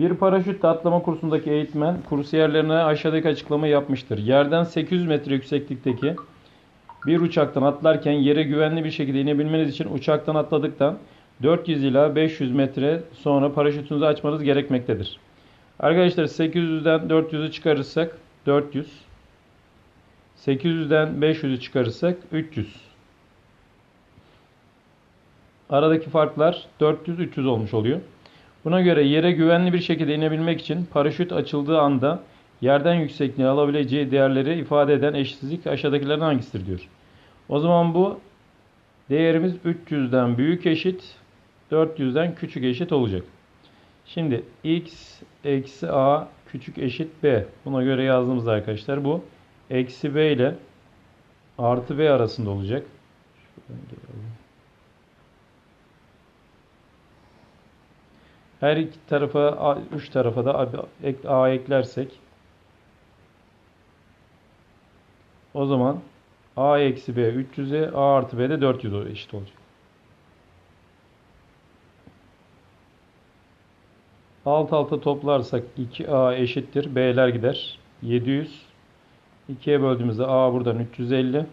Bir paraşütle atlama kursundaki eğitmen kursiyerlerine aşağıdaki açıklama yapmıştır. Yerden 800 metre yükseklikteki bir uçaktan atlarken yere güvenli bir şekilde inebilmeniz için uçaktan atladıktan 400 ila 500 metre sonra paraşütünüzü açmanız gerekmektedir. Arkadaşlar 800'den 400'ü çıkarırsak 400. 800'den 500'ü çıkarırsak 300. Aradaki farklar 400-300 olmuş oluyor. Buna göre yere güvenli bir şekilde inebilmek için paraşüt açıldığı anda yerden yüksekliği alabileceği değerleri ifade eden eşitsizlik aşağıdakilerden hangisidir diyor. O zaman bu değerimiz 300'den büyük eşit 400'den küçük eşit olacak. Şimdi x eksi a küçük eşit b. Buna göre yazdığımız arkadaşlar bu eksi b ile artı b arasında olacak. Şuradan gelelim. Her iki tarafa, üç tarafa da a, ek- a eklersek o zaman a eksi b 300'e a artı b de 400'e eşit olacak. Alt alta toplarsak 2a eşittir. b'ler gider. 700. 2'ye böldüğümüzde a buradan 350.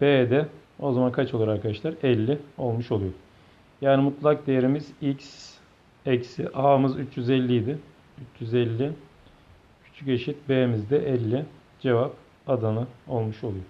b de o zaman kaç olur arkadaşlar? 50 olmuş oluyor. Yani mutlak değerimiz x eksi a'mız 350 idi. 350 küçük eşit b'miz de 50. Cevap Adana olmuş oluyor.